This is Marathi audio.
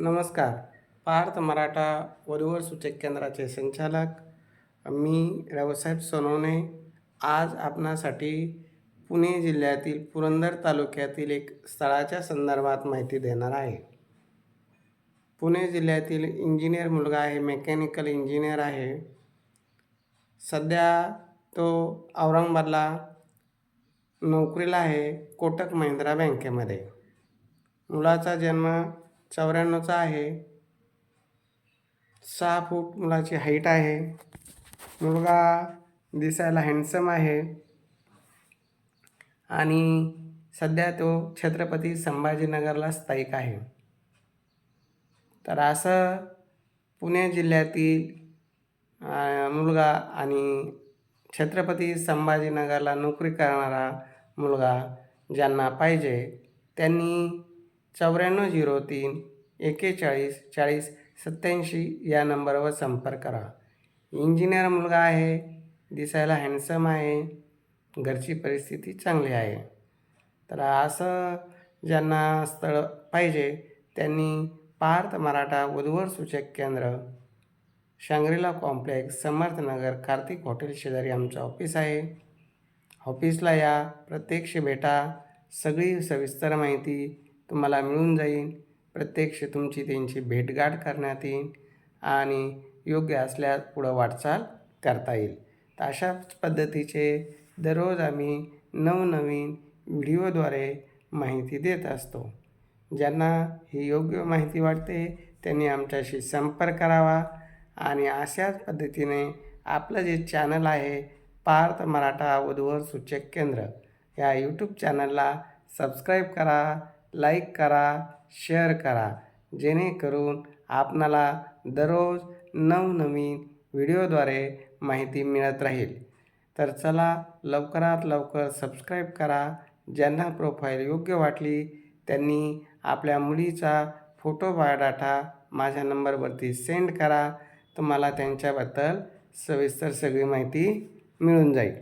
नमस्कार. पार्थ मराठा वधूवर सूचक केंद्राचे संचालक. मी रावसाहेब सोनवणे. आज आपणासाठी पुणे जिल्ह्यातील पुरंदर तालुक्यातील एक स्थळाच्या संदर्भात माहिती देणार आहे. पुणे जिल्ह्यातील इंजिनियर मुलगा आहे मेकॅनिकल इंजिनियर आहे. सध्या तो औरंगाबादला नोकरीला आहे कोटक महिंद्रा बँकेमध्ये. मुलाचा जन्म चौऱ्याण्णवचा आहे. सहा फूट मुलाची हाईट आहे. मुलगा दिसायला हँडसम आहे. आणि सध्या तो छत्रपती संभाजीनगरला स्थायिक आहे. तर असं पुणे जिल्ह्यातील मुलगा आणि छत्रपती संभाजीनगरला नोकरी करणारा मुलगा ज्यांना पाहिजे त्यांनी चौऱ्याण्णव झिरो तीन एकेचाळीस चाळीस सत्याऐंशी या नंबरवर संपर्क करा. इंजिनियर मुलगा आहे दिसायला हँडसम आहे घरची परिस्थिती चांगली आहे. तर असं ज्यांना स्थळ पाहिजे त्यांनी पार्थ मराठा उद्वर सूचक केंद्र Shangrila complex Samarthnagar Kartik hotel शेजारी आमचं ऑफिस आहे. ऑफिसला या प्रत्यक्ष भेटा सगळी सविस्तर माहिती तुम्हाला मिळून जाईल प्रत्यक्ष तुमची त्यांची भेटगाठ करण्यात येईल आणि योग्य असल्यास पुढं वाटचाल करता येईल. तर अशाच पद्धतीचे दररोज आम्ही नवनवीन व्हिडिओद्वारे माहिती देत असतो. ज्यांना ही योग्य माहिती वाटते त्यांनी आमच्याशी संपर्क करावा आणि अशाच पद्धतीने आपलं जे चॅनल आहे पार्थ मराठा वधूवर सूचक केंद्र या यूट्यूब चॅनलला सबस्क्राईब करा लाईक करा शेअर करा जेणेकरून आपणाला दररोज नवनवीन व्हिडिओद्वारे माहिती मिळत राहील. तर चला लवकरात लवकर सबस्क्राईब करा ज्यांना प्रोफाईल योग्य वाटली त्यांनी आपल्या मुलीचा फोटो बायोडाटा माझ्या नंबरवरती सेंड करा. तुम्हाला त्यांच्याबद्दल सविस्तर सगळी माहिती मिळून जाईल.